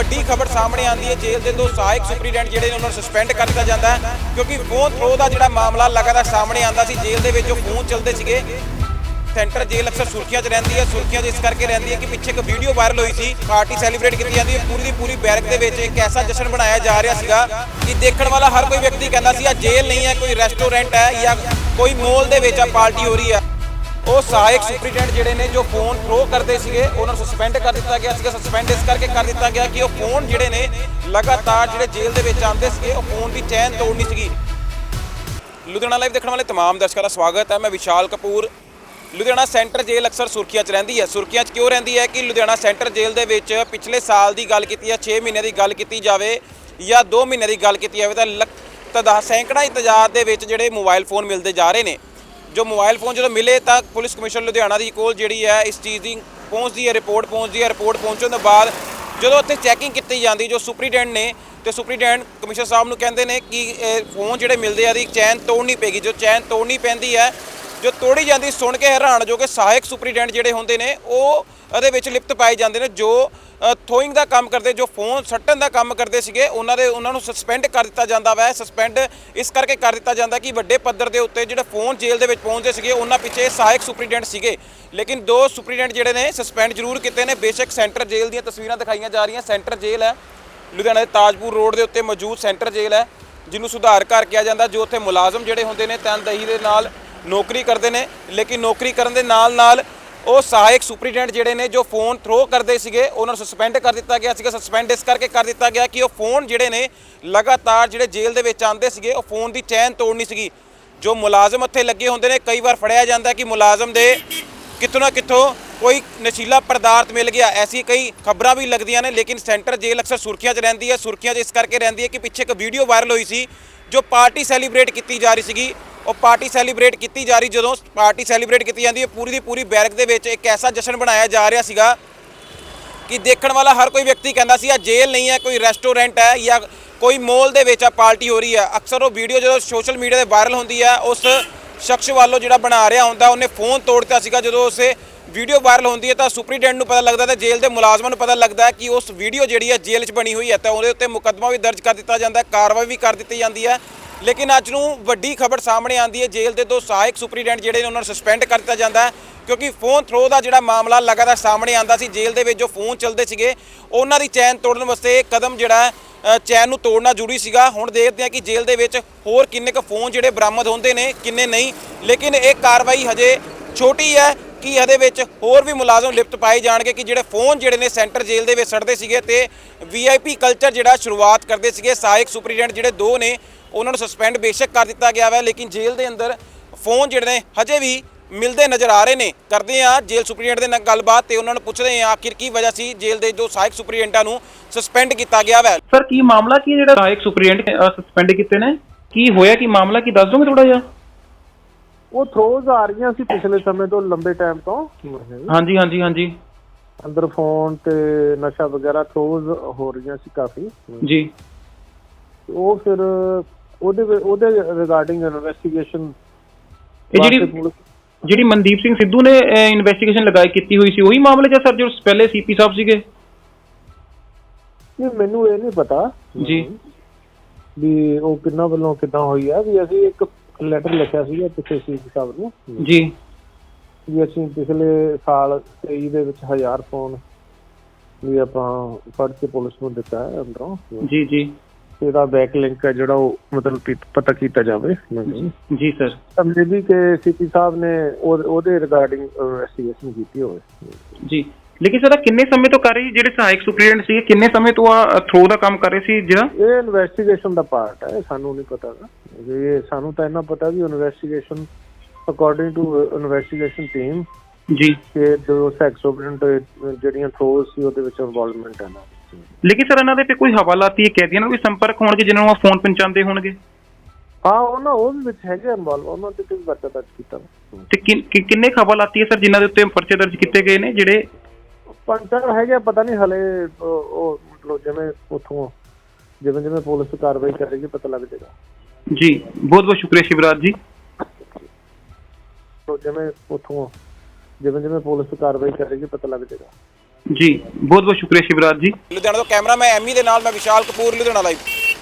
ਵੱਡੀ ਖਬਰ ਸਾਹਮਣੇ ਆਉਂਦੀ ਹੈ, ਜੇਲ੍ਹ ਦੇ ਦੋ ਸਹਾਇਕ ਸੁਪਰੀਡੈਂਟ ਜਿਹੜੇ ਨੇ, ਉਹਨਾਂ ਨੂੰ ਸਸਪੈਂਡ ਕਰ ਦਿੱਤਾ ਜਾਂਦਾ ਹੈ, ਕਿਉਂਕਿ ਫੋਨ ਥਰੋ ਦਾ ਜਿਹੜਾ ਮਾਮਲਾ ਲਗਾਤਾਰ ਸਾਹਮਣੇ ਆਉਂਦਾ ਸੀ, ਜੇਲ੍ਹ ਦੇ ਵਿੱਚ ਉਹ ਫੋਨ ਚੱਲਦੇ ਸੀਗੇ। ਸੈਂਟਰ ਜੇਲ੍ਹ ਅਕਸਰ ਸੁਰਖੀਆਂ 'ਚ ਰਹਿੰਦੀ ਹੈ, ਸੁਰਖੀਆਂ 'ਚ ਇਸ ਕਰਕੇ ਰਹਿੰਦੀ ਹੈ ਕਿ ਪਿੱਛੇ ਇੱਕ ਵੀਡੀਓ ਵਾਇਰਲ ਹੋਈ ਸੀ ਪਾਰਟੀ ਸੈਲੀਬ੍ਰੇਟ ਕੀਤੀ ਜਾਂਦੀ ਹੈ, ਪੂਰੀ ਦੀ ਪੂਰੀ ਬੈਰਕ ਦੇ ਵਿੱਚ ਇੱਕ ਐਸਾ ਜਸ਼ਨ ਬਣਾਇਆ ਜਾ ਰਿਹਾ ਸੀਗਾ ਕਿ ਦੇਖਣ ਵਾਲਾ ਹਰ ਕੋਈ ਵਿਅਕਤੀ ਕਹਿੰਦਾ ਸੀ ਆ ਜੇਲ੍ਹ ਨਹੀਂ ਹੈ, ਕੋਈ ਰੈਸਟੋਰੈਂਟ ਹੈ ਜਾਂ ਕੋਈ ਮੋਲ ਦੇ ਵਿੱਚ ਆ ਪਾਰਟੀ ਹੋ ਰਹੀ ਹੈ। ਉਹ ਸਹਾਇਕ ਸੁਪਰੀਡੈਂਟ ਜਿਹੜੇ ਨੇ ਜੋ ਫੋਨ ਥਰੋ ਕਰਦੇ ਸੀਗੇ, ਉਹਨਾਂ ਨੂੰ ਸਸਪੈਂਡ ਕਰ ਦਿੱਤਾ ਗਿਆ ਸੀਗਾ। ਸਸਪੈਂਡ ਇਸ ਕਰਕੇ ਕਰ ਦਿੱਤਾ ਗਿਆ ਕਿ ਉਹ ਫੋਨ ਜਿਹੜੇ ਨੇ ਲਗਾਤਾਰ ਜਿਹੜੇ ਜੇਲ੍ਹ ਦੇ ਵਿੱਚ ਆਉਂਦੇ ਸੀਗੇ, ਉਹ ਫੋਨ ਦੀ ਚੈਨ ਤੋੜਨੀ ਸੀਗੀ। ਲੁਧਿਆਣਾ ਲਾਈਵ ਦੇਖਣ ਵਾਲੇ ਤਮਾਮ ਦਰਸ਼ਕਾਂ ਦਾ ਸਵਾਗਤ ਹੈ। ਮੈਂ ਵਿਸ਼ਾਲ ਕਪੂਰ। ਲੁਧਿਆਣਾ ਸੈਂਟਰ ਜੇਲ੍ਹ ਅਕਸਰ ਸੁਰਖੀਆਂ 'ਚ ਰਹਿੰਦੀ ਹੈ। ਸੁਰਖੀਆਂ 'ਚ ਕਿਉਂ ਰਹਿੰਦੀ ਹੈ ਕਿ ਲੁਧਿਆਣਾ ਸੈਂਟਰ ਜੇਲ੍ਹ ਦੇ ਵਿੱਚ ਪਿਛਲੇ ਸਾਲ ਦੀ ਗੱਲ ਕੀਤੀ ਹੈ 6 ਮਹੀਨੇ ਦੀ ਗੱਲ ਕੀਤੀ ਜਾਵੇ ਜਾਂ 2 ਮਹੀਨੇ ਦੀ ਗੱਲ ਕੀਤੀ ਜਾਵੇ ਤਾਂ ਲੱਖ ਤਦਾ ਸੈਂਕੜਾ ਹੀ ਤਜਾਦ ਦੇ ਵਿੱਚ ਜਿਹੜੇ ਮੋਬਾਈਲ ਫੋਨ ਮਿਲਦੇ ਜਾ ਰਹੇ ਨੇ। ਜੋ ਮੋਬਾਈਲ ਫੋਨ ਜਦੋਂ ਮਿਲੇ ਤਾਂ ਪੁਲਿਸ ਕਮਿਸ਼ਨ ਲੁਧਿਆਣਾ ਦੀ ਕੋਲ ਜਿਹੜੀ ਹੈ, ਇਸ ਚੀਜ਼ ਦੀ ਪਹੁੰਚਦੀ ਹੈ, ਰਿਪੋਰਟ ਪਹੁੰਚਦੀ ਹੈ, ਰਿਪੋਰਟ ਪਹੁੰਚਣ ਤੋਂ ਬਾਅਦ ਜਦੋਂ ਉੱਥੇ ਚੈਕਿੰਗ ਕੀਤੀ ਜਾਂਦੀ, ਜੋ ਸੁਪਰੀਡੈਂਟ ਨੇ, ਤੇ ਸੁਪਰੀਡੈਂਟ ਕਮਿਸ਼ਨਰ ਸਾਹਿਬ ਨੂੰ ਕਹਿੰਦੇ ਨੇ ਕਿ ਇਹ ਫੋਨ ਜਿਹੜੇ ਮਿਲਦੇ ਆ ਦੀ ਚੈਨ ਤੋੜਨੀ ਪੈਗੀ, ਜੋ ਚੈਨ ਤੋੜਨੀ ਪੈਂਦੀ ਹੈ ਜੋ ਤੋੜੀ ਜਾਂਦੀ ਸੁਣ ਕੇ ਹੈਰਾਨ, ਜੋ ਕਿ ਸਹਾਇਕ ਸੁਪਰੀਡੈਂਟ ਜਿਹੜੇ ਹੁੰਦੇ ਨੇ, ਉਹ ਇਹਦੇ ਵਿੱਚ ਲਿਪਤ ਪਾਏ ਜਾਂਦੇ ਨੇ, ਜੋ ਥੋਇੰਗ ਦਾ ਕੰਮ ਕਰਦੇ, ਜੋ ਫੋਨ ਸੱਟਣ ਦਾ ਕੰਮ ਕਰਦੇ ਸੀਗੇ, ਉਹਨਾਂ ਦੇ, ਉਹਨਾਂ ਨੂੰ ਸਸਪੈਂਡ ਕਰ ਦਿੱਤਾ ਜਾਂਦਾ ਵਾ। ਸਸਪੈਂਡ ਇਸ ਕਰਕੇ ਕਰ ਦਿੱਤਾ ਜਾਂਦਾ ਕਿ ਵੱਡੇ ਪੱਧਰ ਦੇ ਉੱਤੇ ਜਿਹੜਾ ਫੋਨ ਜੇਲ੍ਹ ਦੇ ਵਿੱਚ ਪਹੁੰਚਦੇ ਸੀਗੇ, ਉਹਨਾਂ ਪਿੱਛੇ ਸਹਾਇਕ ਸੁਪਰੀਡੈਂਟ ਸੀਗੇ। ਲੇਕਿਨ ਦੋ ਸੁਪਰੀਡੈਂਟ ਜਿਹੜੇ ਨੇ ਸਸਪੈਂਡ ਜ਼ਰੂਰ ਕੀਤੇ ਨੇ। ਬੇਸ਼ੱਕ ਸੈਂਟਰ ਜੇਲ੍ਹ ਦੀਆਂ ਤਸਵੀਰਾਂ ਦਿਖਾਈਆਂ ਜਾ ਰਹੀਆਂ। ਸੈਂਟਰ ਜੇਲ੍ਹ ਹੈ, ਲੁਧਿਆਣਾ ਦੇ ਤਾਜਪੁਰ ਰੋਡ ਦੇ ਉੱਤੇ ਮੌਜੂਦ ਸੈਂਟਰ ਜੇਲ੍ਹ ਹੈ, ਜਿਹਨੂੰ ਸੁਧਾਰ ਘਰ ਕਿਹਾ ਜਾਂਦਾ, ਜੋ ਉੱਥੇ ਮੁਲਾਜ਼ਮ ਜਿਹੜੇ ਹੁੰਦੇ ਨੇ, ਤਨਦਹੀ ਦੇ ਨਾਲ ਨੌਕਰੀ ਕਰਦੇ ਨੇ, ਲੇਕਿਨ ਨੌਕਰੀ ਕਰਨ ਦੇ ਨਾਲ ਨਾਲ ਉਹ ਸਹਾਇਕ ਸੁਪਰੀਡੈਂਟ ਜਿਹੜੇ ਨੇ, ਜੋ ਫੋਨ ਥਰੋ ਕਰਦੇ ਸੀਗੇ, ਉਹਨਾਂ ਨੂੰ ਸਸਪੈਂਡ ਕਰ ਦਿੱਤਾ ਗਿਆ ਸੀਗਾ ਸਸਪੈਂਡ ਇਸ ਕਰਕੇ ਕਰ ਦਿੱਤਾ ਗਿਆ ਕਿ ਉਹ ਫੋਨ ਜਿਹੜੇ ਨੇ, ਲਗਾਤਾਰ ਜਿਹੜੇ ਜੇਲ੍ਹ ਦੇ ਵਿੱਚ ਆਉਂਦੇ ਸੀਗੇ, ਉਹ ਫੋਨ ਦੀ ਚੈਨ ਤੋੜਨੀ ਸੀਗੀ। ਜੋ ਮੁਲਾਜ਼ਮ ਉੱਥੇ ਲੱਗੇ ਹੁੰਦੇ ਨੇ, ਕਈ ਵਾਰ ਫੜਿਆ ਜਾਂਦਾ ਕਿ ਮੁਲਾਜ਼ਮ ਦੇ ਕਿਤੋਂ ਨਾ ਕਿਤੋਂ ਕੋਈ ਨਸ਼ੀਲਾ ਪਦਾਰਥ ਮਿਲ ਗਿਆ। ਐਸੀ ਕਈ ਖਬਰਾਂ ਵੀ ਲੱਗਦੀਆਂ ਨੇ, ਲੇਕਿਨ ਸੈਂਟਰ ਜੇਲ੍ਹ ਅਕਸਰ ਸੁਰਖੀਆਂ 'ਚ ਰਹਿੰਦੀ ਹੈ। ਸੁਰਖੀਆਂ 'ਚ ਇਸ ਕਰਕੇ ਰਹਿੰਦੀ ਹੈ ਕਿ ਪਿੱਛੇ ਇੱਕ ਵੀਡੀਓ ਵਾਇਰਲ ਹੋਈ ਸੀ, ਜੋ ਪਾਰਟੀ ਸੈਲੀਬ੍ਰੇਟ ਕੀਤੀ ਜਾ ਰਹੀ ਸੀਗੀ। ਉਹ ਪਾਰਟੀ ਸੈਲੀਬ੍ਰੇਟ ਕੀਤੀ ਜਾ ਰਹੀ, ਜਦੋਂ ਪਾਰਟੀ ਸੈਲੀਬ੍ਰੇਟ ਕੀਤੀ ਜਾਂਦੀ ਹੈ, ਪੂਰੀ ਦੀ ਪੂਰੀ ਬੈਰਕ ਦੇ ਵਿੱਚ ਇੱਕ ਐਸਾ ਜਸ਼ਨ ਬਣਾਇਆ ਜਾ ਰਿਹਾ ਸੀਗਾ ਕਿ ਦੇਖਣ ਵਾਲਾ ਹਰ ਕੋਈ ਵਿਅਕਤੀ ਕਹਿੰਦਾ ਸੀ ਆ ਜੇਲ੍ਹ ਨਹੀਂ ਹੈ, ਕੋਈ ਰੈਸਟੋਰੈਂਟ ਹੈ ਜਾਂ ਕੋਈ ਮੋਲ ਦੇ ਵਿੱਚ ਆ ਪਾਰਟੀ ਹੋ ਰਹੀ ਹੈ। ਅਕਸਰ ਉਹ ਵੀਡੀਓ ਜਦੋਂ ਸੋਸ਼ਲ ਮੀਡੀਆ ਤੇ ਵਾਇਰਲ ਹੁੰਦੀ ਹੈ, ਉਸ ਸ਼ਖਸ ਵੱਲੋਂ ਜਿਹੜਾ ਬਣਾ ਰਿਹਾ ਹੁੰਦਾ, ਉਹਨੇ ਫੋਨ ਤੋੜਤਾ ਸੀਗਾ। ਜਦੋਂ ਉਸੇ ਵੀਡੀਓ ਵਾਇਰਲ ਹੁੰਦੀ ਹੈ ਤਾਂ ਸੁਪਰੀਡੈਂਟ ਨੂੰ ਪਤਾ ਲੱਗਦਾ ਤੇ ਜੇਲ੍ਹ ਦੇ ਮੁਲਾਜ਼ਮਾਂ ਨੂੰ ਪਤਾ ਲੱਗਦਾ ਕਿ ਉਸ ਵੀਡੀਓ ਜਿਹੜੀ ਹੈ ਜੇਲ੍ਹ 'ਚ ਬਣੀ ਹੋਈ ਹੈ, ਤਾਂ ਉਹਦੇ ਉੱਤੇ ਮੁਕੱਦਮਾ ਵੀ ਦਰਜ ਕਰ ਦਿੱਤਾ ਜਾਂਦਾ ਹੈ, ਕਾਰਵਾਈ ਵੀ ਕਰ ਦਿੱਤੀ ਜਾਂਦੀ ਹੈ। ਲੇਕਿਨ ਅੱਜ ਨੂੰ ਵੱਡੀ ਖਬਰ ਸਾਹਮਣੇ ਆਉਂਦੀ ਹੈ, ਜੇਲ੍ਹ ਦੇ ਦੋ ਸਹਾਇਕ ਸੁਪਰੀਡੈਂਟ ਜਿਹੜੇ ਨੇ ਉਹਨਾਂ ਨੂੰ ਸਸਪੈਂਡ ਕਰ ਦਿੱਤਾ ਜਾਂਦਾ ਹੈ, ਕਿਉਂਕਿ ਫੋਨ ਥਰੋ ਦਾ ਜਿਹੜਾ ਮਾਮਲਾ ਲਗਾਤਾਰ ਸਾਹਮਣੇ ਆਉਂਦਾ ਸੀ, ਜੇਲ੍ਹ ਦੇ ਵਿੱਚ ਜੋ ਫੋਨ ਚੱਲਦੇ ਸੀਗੇ, ਉਹਨਾਂ ਦੀ ਚੈਨ ਤੋੜਨ ਵਾਸਤੇ ਕਦਮ ਜਿਹੜਾ ਚੈਨ ਨੂੰ ਤੋੜਨਾ ਜ਼ਰੂਰੀ ਸੀਗਾ। ਹੁਣ ਦੇਖਦੇ ਹਾਂ ਕਿ ਜੇਲ੍ਹ ਦੇ ਵਿੱਚ ਹੋਰ ਕਿੰਨੇ ਕੁ ਫੋਨ ਜਿਹੜੇ ਬਰਾਮਦ ਹੁੰਦੇ ਨੇ, ਕਿੰਨੇ ਨਹੀਂ। ਲੇਕਿਨ ਇਹ ਕਾਰਵਾਈ ਹਜੇ ਛੋਟੀ ਹੈ ਕਿ ਇਹਦੇ ਵਿੱਚ ਹੋਰ ਵੀ ਮੁਲਾਜ਼ਮ ਲਿਪਤ ਪਾਏ ਜਾਣਗੇ ਕਿ ਜਿਹੜੇ ਫੋਨ ਜਿਹੜੇ ਨੇ ਸੈਂਟਰ ਜੇਲ੍ਹ ਦੇ ਵਿੱਚ ਸੜਦੇ ਸੀਗੇ ਤੇ ਵੀਆਈਪੀ ਕਲਚਰ ਜਿਹੜਾ ਸ਼ੁਰੂਆਤ ਕਰਦੇ ਸੀਗੇ, ਸਹਾਇਕ ਸੁਪਰੀਡੈਂਟ ਜਿਹੜੇ ਦੋ ਨੇ, ਉਹਨਾਂ ਨੂੰ ਸਸਪੈਂਡ ਬੇਸ਼ੱਕ ਕਰ ਦਿੱਤਾ ਗਿਆ ਹੈ ਲੇਕਿਨ ਜੇਲ੍ਹ ਦੇ ਅੰਦਰ ਫੋਨ ਜਿਹੜੇ ਨੇ ਹਜੇ ਵੀ ਮਿਲਦੇ ਨਜ਼ਰ ਆ ਰਹੇ ਨੇ। ਕਰਦੇ ਆ ਜੇਲ੍ਹ ਸੁਪਰੀਡੈਂਟ ਦੇ ਨਾਲ ਗੱਲਬਾਤ ਤੇ ਉਹਨਾਂ ਨੂੰ ਪੁੱਛਦੇ ਆ ਆਖਿਰ ਕੀ ਵਜ੍ਹਾ ਸੀ ਜੇਲ੍ਹ ਦੇ ਜੋ ਸਹਾਇਕ ਸੁਪਰੀਡੈਂਟਾਂ ਨੂੰ ਸਸਪੈਂਡ ਕੀਤਾ ਗਿਆ ਹੈ ਸਰ ਕੀ ਮਾਮਲਾ ਕੀ ਜਿਹੜਾ ਸਹਾਇਕ ਸੁਪਰੀਡੈਂਟ ਸਸਪੈਂਡ ਕੀਤੇ ਨੇ? ਕੀ ਹੋਇਆ? ਕੀ ਮਾਮਲਾ? ਕੀ ਦੱਸ ਦੋਗੇ ਥੋੜਾ ਜਿਹਾ? ਉਹ ਥਰੋਜ਼ ਆ ਰਹੀਆਂ ਸੀ ਪਿਛਲੇ ਸਮੇਂ ਤੋਂ ਲੰਬੇ ਟਾਈਮ ਤੋਂ। ਹਾਂਜੀ ਹਾਂਜੀ ਹਾਂਜੀ। ਅੰਦਰ ਫੋਨ ਤੇ ਨਸ਼ਾ ਵਗੈਰਾ ਥਰੋਜ਼ ਹੋ ਰਹੀਆਂ ਸੀ ਕਾਫੀ। ਜੀ। ਉਹ ਫਿਰ ਉਹਦੇ ਉਹਦੇ ਰਿਗਾਰਡਿੰਗ ਇਨਵੈਸਟੀਗੇਸ਼ਨ ਇਹ ਜਿਹੜੀ ਜਿਹੜੀ ਮਨਦੀਪ ਸਿੰਘ ਸਿੱਧੂ ਨੇ ਇਨਵੈਸਟੀਗੇਸ਼ਨ ਲਗਾਈ ਕੀਤੀ ਹੋਈ ਸੀ ਉਹੀ ਮਾਮਲੇ ਜਾਂ ਸਰ ਜੋ ਪਹਿਲੇ ਸੀਪੀ ਸਾਹਿਬ ਸੀਗੇ? ਨਹੀਂ ਮੈਨੂੰ ਇਹ ਨਹੀਂ ਪਤਾ। ਜੀ। ਵੀ ਉਹ ਕਿੰਨਾ ਵੱਲੋਂ ਕਿੱਦਾਂ ਹੋਈ ਆ ਵੀ ਅਸੀਂ ਇੱਕ ਲੈਟਰ ਲਿਖਿਆ ਸੀਗਾ ਪਿਛਲੇ ਸੀਪੀ ਸਾਹਿਬ ਨੂੰ। ਜੀ। ਵੀ ਅਸੀਂ ਪਿਛਲੇ ਸਾਲ 23 ਦੇ ਵਿੱਚ 1000 ਫੋਨ ਵੀ ਆਪਾਂ ਫੜ ਕੇ ਪੁਲਿਸ ਨੂੰ ਦਿੱਤਾ ਹੈ ਅੰਦਰੋਂ। ਜੀ ਜੀ। ਇਹਦਾ ਬੈਕ ਲਿੰਕ ਹੈ ਜਿਹੜਾ ਉਹ ਮਤਲਬ ਪਤਾ ਕੀਤਾ ਜਾਵੇ। ਜੀ ਸਰ। ਅੰਗਰੇਜ਼ੀ ਕੇ ਸੀਪੀ ਸਾਹਿਬ ਨੇ ਉਹ- ਉਹਦੇ ਰਿਗਾਰਡਿੰਗ ਇਨਵੈਸਟੀਗੇਸ਼ਨ ਕੀਤੀ ਹੋਵੇ। ਜੀ। ਲੇਕਿਨ ਸਰ ਕਿੰਨੇ ਸਮੇਂ ਤੋਂ ਕਰ ਰਹੀ? ਜਿਹੜੇ ਸਹਾਇਕ ਸੁਪਰੀਡੈਂਟ ਸੀਗੇ ਕਿੰਨੇ ਸਮੇਂ ਤੋਂ ਆ ਥਰੋ ਦਾ ਕੰਮ ਕਰ ਰਹੇ ਸੀ ਜਿਹੜਾ? ਇਹ ਇਨਵੈਸਟੀਗੇਸ਼ਨ ਦਾ ਪਾਰਟ ਹੈ ਸਾਨੂੰ ਨਹੀਂ ਪਤਾ। ਇਹ ਸਾਨੂੰ ਤਾਂ ਇਹਨਾਂ ਪਤਾ ਵੀ investigation according to investigation team ਜੀ। ਕਿ ਜੋ ਸੈਕਸ ਓਪਰੈਂਟ ਜਿਹੜੀਆਂ ਥਰੋਜ਼ ਸੀ ਉਹਦੇ ਵਿੱਚ ਇਨਵੋਲਵਮੈਂਟ ਹੈ ਨਾ। ਲੇਕਿਨ ਸਰ ਇਹਨਾਂ ਦੇ ਤੇ ਕੋਈ ਹਵਾਲਾਤੀ ਇਹ ਕੈਦੀਆਂ ਨਾਲ ਕੋਈ ਸੰਪਰਕ ਹੋਣਗੇ ਜਿਨ੍ਹਾਂ ਨੂੰ ਫੋਨ ਪਹੁੰਚਾਉਂਦੇ ਹੋਣਗੇ? ਹਾਂ ਉਹ ਵੀ ਵਿੱਚ ਹੈਗੇ ਇਨਵੋਲਵ ਉਹਨਾਂ ਤੇ ਕਿਸ ਬੱਚਾ ਦਰਜ ਕੀਤਾ। ਤੇ ਕਿੰਨ- ਹਵਾਲਾਤੀ ਹੈ ਸਰ ਜਿਨ੍ਹਾਂ ਦੇ ਉੱਤੇ ਪਰਚੇ ਦਰਜ ਕੀਤੇ ਗਏ ਨੇ ਜਿਹੜੇ ਪੰਚਰ ਹੈਗੇ ਪਤਾ ਨਹੀਂ ਹਲੇ ਉਹ ਉਹ ਮਤਲਬ ਜਿਵੇਂ ਉਥੋਂ ਜਿਵੇਂ ਜਿਵੇਂ ਪੁਲਿਸ ਕਾਰਵਾਈ ਕਰੇਗੀ ਪਤਾ ਲੱਗ ਜਾਏਗਾ। ਜੀ ਬਹੁਤ ਬਹੁਤ ਸ਼ੁਕਰੀਆ ਸ਼ਿਵਰਾਜ ਜੀ। ਤੋ ਜਿਵੇਂ ਉਥੋਂ ਜਿਵੇਂ ਜਿਵੇਂ ਪੁਲਿਸ ਕਾਰਵਾਈ ਕਰੇਗੀ ਪਤਾ ਲੱਗ ਜਾਏਗਾ। ਜੀ ਬਹੁਤ ਬਹੁਤ ਸ਼ੁਕਰੀਆ ਸ਼ਿਵਰਾਜ ਜੀ। ਲੁਧਿਆਣਾ ਤੋਂ ਕੈਮਰਾਮੈਨ ਐਮੀ ਦੇ ਨਾਲ ਮੈਂ ਵਿਸ਼ਾਲ ਕਪੂਰ ਲੁਧਿਆਣਾ ਲਾਈਵ